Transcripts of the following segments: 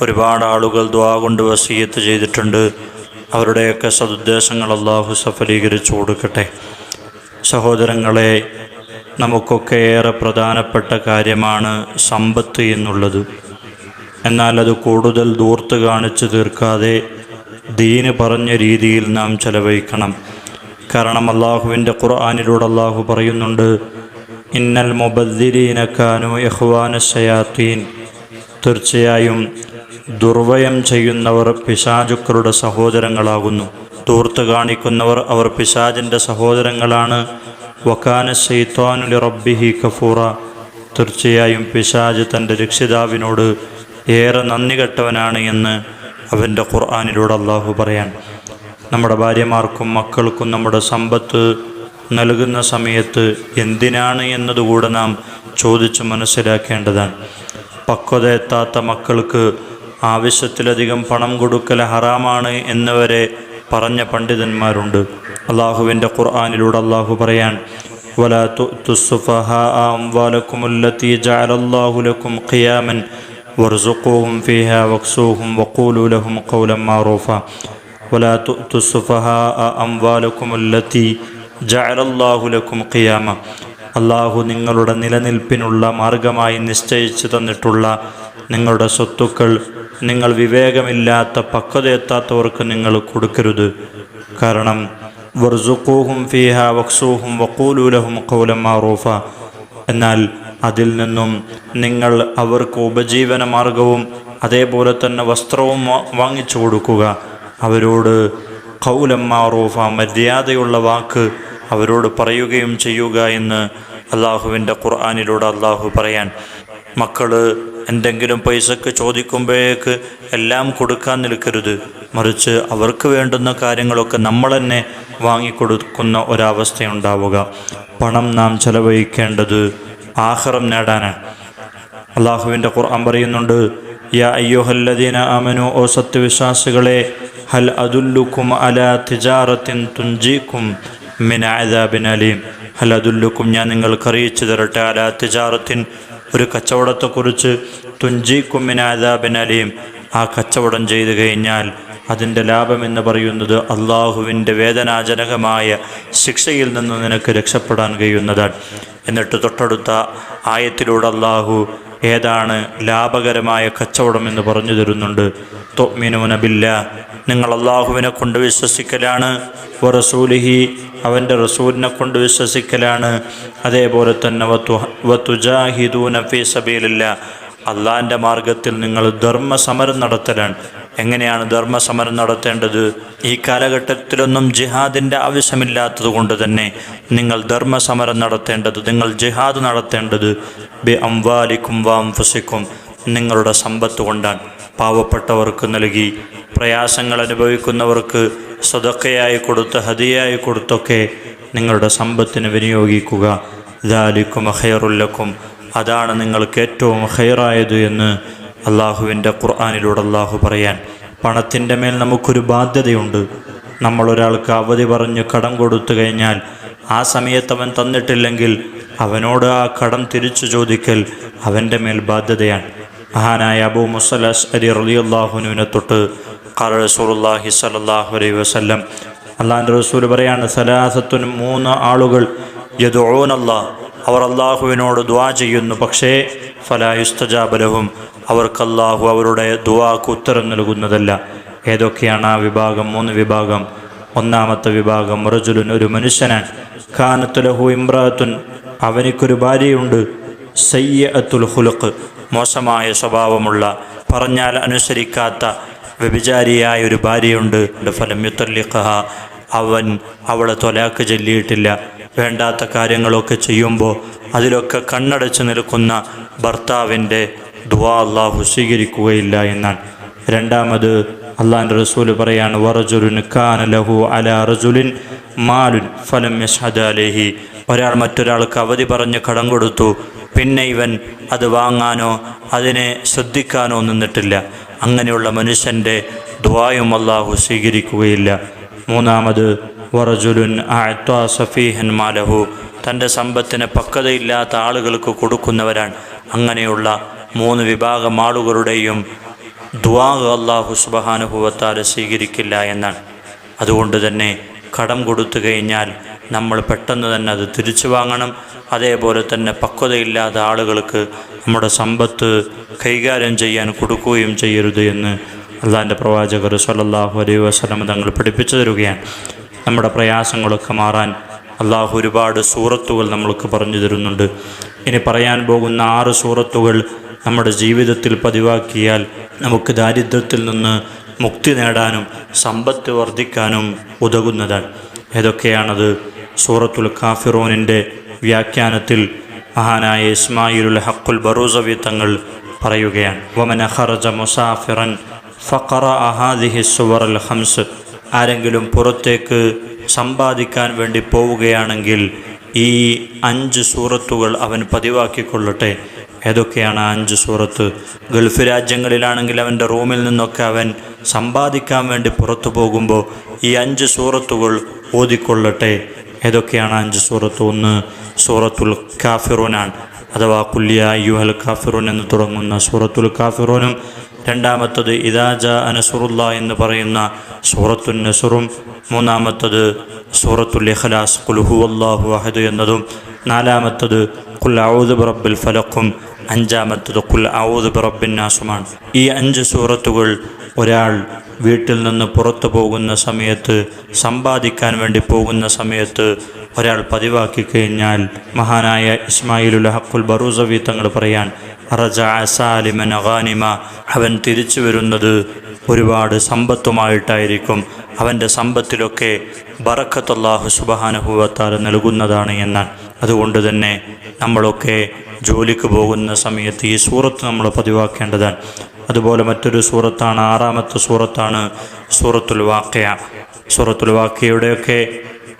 ഒരുപാട് ആളുകൾ ദ്വാ കൊണ്ട് വസീയത്ത് ചെയ്തിട്ടുണ്ട്. അവരുടെയൊക്കെ സതുദ്ദേശങ്ങൾ അള്ളാഹു സഫലീകരിച്ചു കൊടുക്കട്ടെ. സഹോദരങ്ങളെ നമുക്കൊക്കെ ഏറെ പ്രധാനപ്പെട്ട കാര്യമാണ് സമ്പത്ത് എന്നുള്ളത്. എന്നാൽ അത് കൂടുതൽ ദൂർത്ത് കാണിച്ചു തീർക്കാതെ ദീന് പറഞ്ഞ രീതിയിൽ നാം ചെലവഴിക്കണം. കാരണം അള്ളാഹുവിന്റെ ഖുർആാനിലൂടെ അള്ളാഹു പറയുന്നുണ്ട് ഇന്നൽ മൊബദ്ദിരീനക്കാനു യഹ്വാന ശയാത്തീൻ. തീർച്ചയായും ദുർവയം ചെയ്യുന്നവർ പിശാചുക്കളുടെ സഹോദരങ്ങളാകുന്നു. തൂർത്ത് കാണിക്കുന്നവർ അവർ പിശാജിന്റെ സഹോദരങ്ങളാണ്. വക്കാന സൈത്വാനുലി റബ്ബിഹി കഫൂറ. തീർച്ചയായും പിശാജ് തന്റെ രക്ഷിതാവിനോട് ഏറെ നന്ദി കെട്ടവനാണ് എന്ന് അവന്റെ ഖുർആാനിലൂടെ അള്ളാഹു പറയാൻ. നമ്മുടെ ഭാര്യമാർക്കും മക്കൾക്കും നമ്മുടെ സമ്പത്ത് നൽകുന്ന സമയത്ത് എന്തിനാണ് എന്നതുകൂടെ നാം ചോദിച്ച് മനസ്സിലാക്കേണ്ടതാണ്. പക്വത എത്താത്ത മക്കൾക്ക് ആവശ്യത്തിലധികം പണം കൊടുക്കൽ ഹറാമാണ് എന്നിവരെ പറഞ്ഞ പണ്ഡിതന്മാരുണ്ട് അള്ളാഹുവിൻ്റെ ഖുർആാനിലൂടെ അള്ളാഹു പറയാൻ ولا تؤتوا السفهاء أموالكم التي جعل الله لكم قياما وارزقوهم فيها واكسوهم وقولوا لهم قولا معروفا ولا تؤتوا السفهاء أموالكم التي جعل الله لكم قياما അള്ളാഹു നിങ്ങളുടെ നിലനിൽപ്പിനുള്ള മാർഗമായി നിശ്ചയിച്ചു തന്നിട്ടുള്ള നിങ്ങളുടെ സ്വത്തുക്കൾ നിങ്ങൾ വിവേകമില്ലാത്ത പക്വതയെത്താത്തവർക്ക് നിങ്ങൾ കൊടുക്കരുത്. കാരണം വർസുക്കൂഹും ഫീഹ വക്സൂഹും വക്കൂലൂലഹും കൗലം മാറൂഫ. എന്നാൽ അതിൽ നിന്നും നിങ്ങൾ അവർക്ക് ഉപജീവന മാർഗവും അതേപോലെ തന്നെ വസ്ത്രവും വാങ്ങിച്ചു കൊടുക്കുക. അവരോട് കൗലം മാറൂഫ മര്യാദയുള്ള വാക്ക് അവരോട് പറയുകയും ചെയ്യുക എന്ന് അള്ളാഹുവിന്റെ ഖുർആാനിലൂടെ അള്ളാഹു പറയാൻ മക്കൾ എന്തെങ്കിലും പൈസക്ക് ചോദിക്കുമ്പോഴേക്ക് എല്ലാം കൊടുക്കാൻ നിൽക്കരുത്. മറിച്ച് അവർക്ക് വേണ്ടുന്ന കാര്യങ്ങളൊക്കെ നമ്മൾ തന്നെ വാങ്ങിക്കൊടുക്കുന്ന ഒരവസ്ഥയുണ്ടാവുക. പണം നാം ചെലവഴിക്കേണ്ടത് ആഹ്റം നേടാനാണ്. അള്ളാഹുവിന്റെ ഖുർആൻ പറയുന്നുണ്ട് യാ അയ്യോഹല്ലദീന അമനു ഓ സത്യവിശ്വാസികളെ ഹൽ അതുല്ലുക്കും അല തിജാറത്തിൻ തുഞ്ചിക്കും മിന അദാബിൻ അലീം. ഹൽ അതുല്ലുക്കും ഞാൻ നിങ്ങൾക്ക് അറിയിച്ചു തരട്ടെ അല തിജാറത്തിൻ ഒരു കച്ചവടത്തെക്കുറിച്ച് തുഞ്ചി മിൻ ആദാബിൻ അലീം. ആ കച്ചവടം ചെയ്തു കഴിഞ്ഞാൽ അതിന്റെ ലാഭം എന്ന് പറയുന്നത് അള്ളാഹുവിന്റെ വേദനാജനകമായ ശിക്ഷയിൽ നിന്ന് നിനക്ക് രക്ഷപ്പെടാൻ കഴിയുന്നതാണ്. എന്നിട്ട് തൊട്ടടുത്ത ആയത്തിലൂടെ അള്ളാഹു ഏതാണ് ലാഭകരമായ കച്ചവടം എന്ന് പറഞ്ഞു തരുന്നുണ്ട്. തൊമിനൂനബില്ല നിങ്ങൾ അള്ളാഹുവിനെ കൊണ്ട് വിശ്വസിക്കലാണ്. വറസൂലിഹി അവന്റെ റസൂലിനെ കൊണ്ട് വിശ്വസിക്കലാണ്. അതേപോലെ തന്നെ വത്തു വത്തുജാഹിദൂന ഫീ സബീലില്ല. അള്ളാഹിന്റെ മാർഗത്തിൽ നിങ്ങൾ ധർമ്മസമരം നടത്തലാണ്. എങ്ങനെയാണ് ധർമ്മസമരം നടത്തേണ്ടത്? ഈ കാലഘട്ടത്തിലൊന്നും ജിഹാദിന്റെ ആവശ്യമില്ലാത്തത് കൊണ്ട് തന്നെ നിങ്ങൾ ധർമ്മസമരം നടത്തേണ്ടത് നിങ്ങൾ ജിഹാദ് നടത്തേണ്ടത് ബി അംവാലിക്കും വാംഫുസിക്കും നിങ്ങളുടെ സമ്പത്ത് കൊണ്ടാണ്. പാവപ്പെട്ടവർക്ക് നൽകി പ്രയാസങ്ങൾ അനുഭവിക്കുന്നവർക്ക് സ്വതക്കയായി കൊടുത്ത് ഹതിയായി കൊടുത്തൊക്കെ നിങ്ങളുടെ സമ്പത്തിന് വിനിയോഗിക്കുക. ദാലിക്കും അഹയറുല്ലക്കും അതാണ് നിങ്ങൾക്ക് ഏറ്റവും ഹൈറായത് എന്ന് അള്ളാഹുവിന്റെ ഖുർആാനിലൂടെ അള്ളാഹു പറയാൻ. പണത്തിന്റെ മേൽ നമുക്കൊരു ബാധ്യതയുണ്ട്. നമ്മൾ ഒരാൾക്ക് അവധി പറഞ്ഞ് കടം കൊടുത്തു കഴിഞ്ഞാൽ ആ സമയത്ത് അവൻ തന്നിട്ടില്ലെങ്കിൽ അവനോട് ആ കടം തിരിച്ചു ചോദിക്കൽ അവന്റെ മേൽ ബാധ്യതയാണ്. മഹാനായ അബൂ മുസലസ് അലി റലി അള്ളാഹുനുവിനെ തൊട്ട് ഖാല റസൂലുള്ളാഹി സ്വല്ലല്ലാഹു അലൈഹി വസ്ലം അള്ളാഹിന്റെ റസൂൽ പറയാണ് സലാസത്തുനും മൂന്ന് ആളുകൾ യദുഊനല്ലാ അവർ അള്ളാഹുവിനോട് ദ്വാ ചെയ്യുന്നു. പക്ഷേ ഫലായുസ്തജാബലവും അവർക്ക് അള്ളാഹു അവരുടെ ദുവാക്ക് ഉത്തരം നൽകുന്നതല്ല. ഏതൊക്കെയാണ് ആ വിഭാഗം? മൂന്ന് വിഭാഗം. ഒന്നാമത്തെ വിഭാഗം റജുലുൻ ഒരു മനുഷ്യനാണ് ഖാനത്തുലഹു ഇമ്രാത്തുൻ അവനിക്കൊരു ഭാര്യയുണ്ട്. സയ്യ അത്തുൽ ഹുലുക്ക് മോശമായ സ്വഭാവമുള്ള പറഞ്ഞാൽ അനുസരിക്കാത്ത വ്യഭിചാരിയായ ഒരു ഭാര്യയുണ്ട്. ഫലം യുത്തല്ലിഖഹ അവൻ അവളെ തൊലാക്ക് ചൊല്ലിയിട്ടില്ല. വേണ്ടാത്ത കാര്യങ്ങളൊക്കെ ചെയ്യുമ്പോൾ അതിലൊക്കെ കണ്ണടച്ച് നിൽക്കുന്ന ഭർത്താവിന്റെ ദുവാ അള്ളാഹു സ്വീകരിക്കുകയില്ല എന്നാണ്. രണ്ടാമത് അള്ളാഹിന്റെ റസൂൽ പറയാണ് വറജുലുൻ കാന ലഹു അല റജുലിൻ മാലുൻ ഫലം യഷ്ഹദ അലൈഹി. ഒരാൾ മറ്റൊരാൾക്ക് അവധി പറഞ്ഞ് കടം കൊടുത്തു. പിന്നെ ഇവൻ അത് വാങ്ങാനോ അതിനെ ശ്രദ്ധിക്കാനോ നിന്നിട്ടില്ല. അങ്ങനെയുള്ള മനുഷ്യന്റെ ദ്വായും അള്ളാഹു സ്വീകരിക്കുകയില്ല. മൂന്നാമത് വറജുലുൻ അഅ്താ സഫീഹൻ മാലഹു. തന്റെ സമ്പത്തിന് പക്വതയില്ലാത്ത ആളുകൾക്ക് കൊടുക്കുന്നവരാണ്. അങ്ങനെയുള്ള മൂന്ന് വിഭാഗം ആളുകളുടെയും ദ്വാഗ് അള്ളാഹു സുബഹാനുഭവത്താൽ സ്വീകരിക്കില്ല എന്നാണ്. അതുകൊണ്ട് തന്നെ കടം കൊടുത്തു കഴിഞ്ഞാൽ നമ്മൾ പെട്ടെന്ന് തന്നെ അത് തിരിച്ചു വാങ്ങണം. അതേപോലെ തന്നെ പക്വതയില്ലാത്ത ആളുകൾക്ക് നമ്മുടെ സമ്പത്ത് കൈകാര്യം ചെയ്യാൻ കൊടുക്കുകയും ചെയ്യരുത് എന്ന് അള്ളാഹിന്റെ പ്രവാചകർ സല്ലല്ലാഹു അലൈഹി വസ്ലം തങ്ങൾ പഠിപ്പിച്ചു തരികയാണ്. നമ്മുടെ പ്രയാസങ്ങളൊക്കെ മാറാൻ അള്ളാഹു ഒരുപാട് സൂറത്തുകൾ നമ്മൾക്ക് പറഞ്ഞു തരുന്നുണ്ട്. ഇനി പറയാൻ പോകുന്ന ആറ് സൂറത്തുകൾ നമ്മുടെ ജീവിതത്തിൽ പതിവാക്കിയാൽ നമുക്ക് ദാരിദ്ര്യത്തിൽ നിന്ന് മുക്തി നേടാനും സമ്പത്ത് വർദ്ധിക്കാനും ഉതകുന്നതാണ്. ഏതൊക്കെയാണത്? സൂറത്തുൽ കാഫിറോനിന്റെ വ്യാഖ്യാനത്തിൽ മഹാനായ ഇസ്മായിലുൽ ഹക്കുൽ ബറൂസവി തങ്ങൾ പറയുകയാണ്. വമന ഖറജ മുസാഫിറൻ ഫഖറ അഹാദിഹി സുവർ അൽ ഹംസ് ആരെങ്കിലും പുറത്തേക്ക് സമ്പാദിക്കാൻ വേണ്ടി പോവുകയാണെങ്കിൽ ഈ അഞ്ച് സൂറത്തുകൾ അവൻ പതിവാക്കിക്കൊള്ളട്ടെ. ഏതൊക്കെയാണ് ആ അഞ്ച് സൂറത്ത്? ഗൾഫ് രാജ്യങ്ങളിലാണെങ്കിൽ അവന്റെ റൂമിൽ നിന്നൊക്കെ അവൻ സമ്പാദിക്കാൻ വേണ്ടി പുറത്തു പോകുമ്പോൾ ഈ അഞ്ച് സൂറത്തുകൾ ഓതിക്കൊള്ളട്ടെ. ഏതൊക്കെയാണ് അഞ്ച് സൂറത്ത്? ഒന്ന് സൂറത്തുൽ കാഫിറൂനാണ്. അഥവാ കുല്യ യുഹൽ കാഫിറൂൻ എന്ന് തുടങ്ങുന്ന സൂറത്തുൽ കാഫിറൂനും രണ്ടാമത്തത് ഇദാജ അനസുറുല്ല എന്ന് പറയുന്ന സൂറത്തുൻ നസുറും മൂന്നാമത്തത് സൂറത്തുൽ ഇഖ്ലാസ് കുൽഹു അള്ളാഹു അഹദ് എന്നതും നാലാമത്തത് കുൽ ഔദ് ബറബ്ബിൽ ഫലക്കും അഞ്ചാമത്തത് കുൽ ഔദ് ബറബ്ബിൻ നാസുമാണ്. ഈ അഞ്ച് സൂറത്തുകൾ ഒരാൾ വീട്ടിൽ നിന്ന് പുറത്തു പോകുന്ന സമയത്ത് സമ്പാദിക്കാൻ വേണ്ടി പോകുന്ന സമയത്ത് ഒരാൾ പതിവാക്കി കഴിഞ്ഞാൽ മഹാനായ ഇസ്മായിലുൽ ഹക്കുൽ ബറൂസവി തങ്ങൾ പറയാൻ റജ അസാലിമൻ അഗാനിമ അവൻ തിരിച്ചു വരുന്നത് ഒരുപാട് സമ്പത്തുമായിട്ടായിരിക്കും. അവന്റെ സമ്പത്തിലൊക്കെ ബറക്കത്തല്ലാഹു സുബഹാനുഭവത്താൽ നൽകുന്നതാണ് എന്ന് അതുകൊണ്ട് തന്നെ നമ്മളൊക്കെ ജോലിക്ക് പോകുന്ന സമയത്ത് ഈ സൂറത്ത് നമ്മൾ പതിവാക്കേണ്ടതാണ്. അതുപോലെ മറ്റൊരു സൂറത്താണ് ആറാമത്തെ സൂറത്താണ് സൂറത്തുൽ വാക്കയ സൂറത്തുൽ വാക്കയുടെയൊക്കെ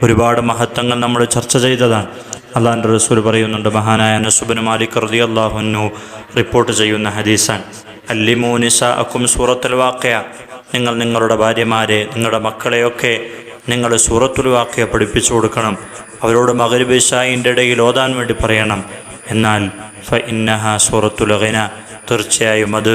ഒരുപാട് മഹത്വങ്ങൾ നമ്മൾ ചർച്ച ചെയ്തതാണ്. അള്ളാഹിന്റെ റസൂൽ പറയുന്നുണ്ട് മഹാനായ നസുബിന് മാലിക് റതി അള്ളാഹുനു റിപ്പോർട്ട് ചെയ്യുന്ന ഹദീസാൻ അല്ലിമു നിസ അക്കും സൂറത്തുൽ വാക്കയ നിങ്ങൾ നിങ്ങളുടെ ഭാര്യമാരെ നിങ്ങളുടെ മക്കളെയൊക്കെ നിങ്ങൾ സൂറത്തുൽ വാക്കയ പഠിപ്പിച്ചു കൊടുക്കണം. അവരോട് മകരുബിഷായിന്റെ ഇടയിൽ ഓതാൻ വേണ്ടി പറയണം. എന്നാൽ ഫ ഇന്നഹ സൂറത്തുലഹന തീർച്ചയായും അത്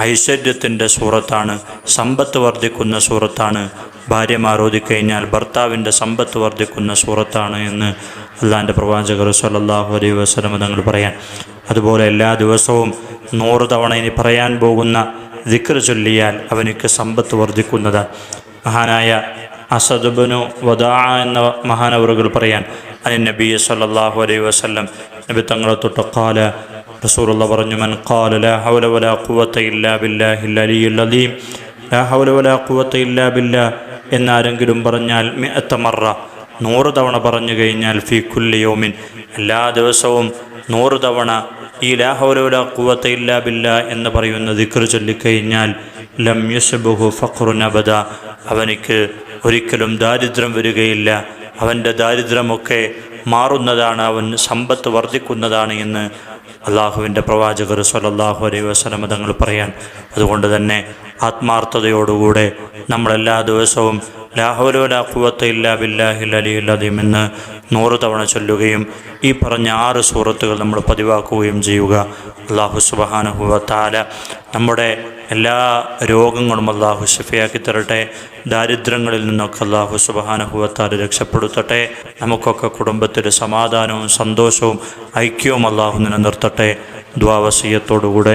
ഐശ്വര്യത്തിന്റെ സൂറത്താണ് സമ്പത്ത് വർദ്ധിക്കുന്ന സൂറത്താണ്. ഭാര്യമാർ ഓതിക്കഴിഞ്ഞാൽ ഭർത്താവിന്റെ സമ്പത്ത് വർദ്ധിക്കുന്ന സൂറത്താണ് എന്ന് അള്ളാഹിന്റെ പ്രവാചകർ സല്ലല്ലാഹു അലൈഹി വസല്ലം തങ്ങൾ പറയാൻ അതുപോലെ എല്ലാ ദിവസവും നൂറ് തവണ ഇനി പറയാൻ പോകുന്ന ദിക്ർ ചൊല്ലിയാൽ അവനിക്ക് സമ്പത്ത് വർദ്ധിക്കുന്നത്. മഹാനായ അസദുബനു വദാ എന്ന മഹാനവറുകൾ പറയാൻ അനി നബി സല്ലാഹു അലൈഹി വസ്ലം നബി തങ്ങളെ തൊട്ട് കാല റസൂലുള്ള പറഞ്ഞു മൻ ഖാല ലാ ഹൗല വലാ ഖുവത ഇല്ലാ അലീം. ലാ ഹൗല വലാ ഖുവത ഇല്ലാ ബില്ലാ എന്നാരെങ്കിലും പറഞ്ഞാൽ മിഅത്ത മറ നൂറ് തവണ പറഞ്ഞു കഴിഞ്ഞാൽ ഫി കുല്ലിയോമിൻ എല്ലാ ദിവസവും നൂറ് തവണ ഈ ലാഹോലോല കുവത്ത ഇല്ലാ ബില്ലാ എന്ന് പറയുന്ന ദിക്ർ ചൊല്ലിക്കഴിഞ്ഞാൽ ലം യുസബുഹു ഫഖ്റുൻ അബദ. അവനിക്ക് ഒരിക്കലും ദാരിദ്ര്യം വരികയില്ല. അവന്റെ ദാരിദ്ര്യമൊക്കെ മാറുന്നതാണ് അവൻ സമ്പത്ത് വർദ്ധിക്കുന്നതാണ് എന്ന് അള്ളാഹുവിന്റെ പ്രവാചകർ സലല്ലാഹു അലൈ വസ്ലമ തങ്ങൾ പറയാൻ. അതുകൊണ്ട് തന്നെ ആത്മാർത്ഥതയോടുകൂടെ നമ്മളെല്ലാ ദിവസവും ലാഹുലോലാ കുവത്ത ഇല്ലാ നൂറ് തവണ ചൊല്ലുകയും ഈ പറഞ്ഞ ആറ് സൂറത്തുകൾ നമ്മൾ പതിവാക്കുകയും ചെയ്യുക. അള്ളാഹു സുബഹാനുഹുവത്താല നമ്മുടെ എല്ലാ രോഗങ്ങളും അള്ളാഹു ഷഫിയാക്കി തരട്ടെ. ദാരിദ്ര്യങ്ങളിൽ നിന്നൊക്കെ അള്ളാഹു സുബഹാനുഹുവത്താല രക്ഷപ്പെടുത്തട്ടെ. നമുക്കൊക്കെ കുടുംബത്തിൽ സമാധാനവും സന്തോഷവും ഐക്യവും അള്ളാഹു നിലനിർത്തട്ടെ. ദ്വാവസീയത്തോടുകൂടെ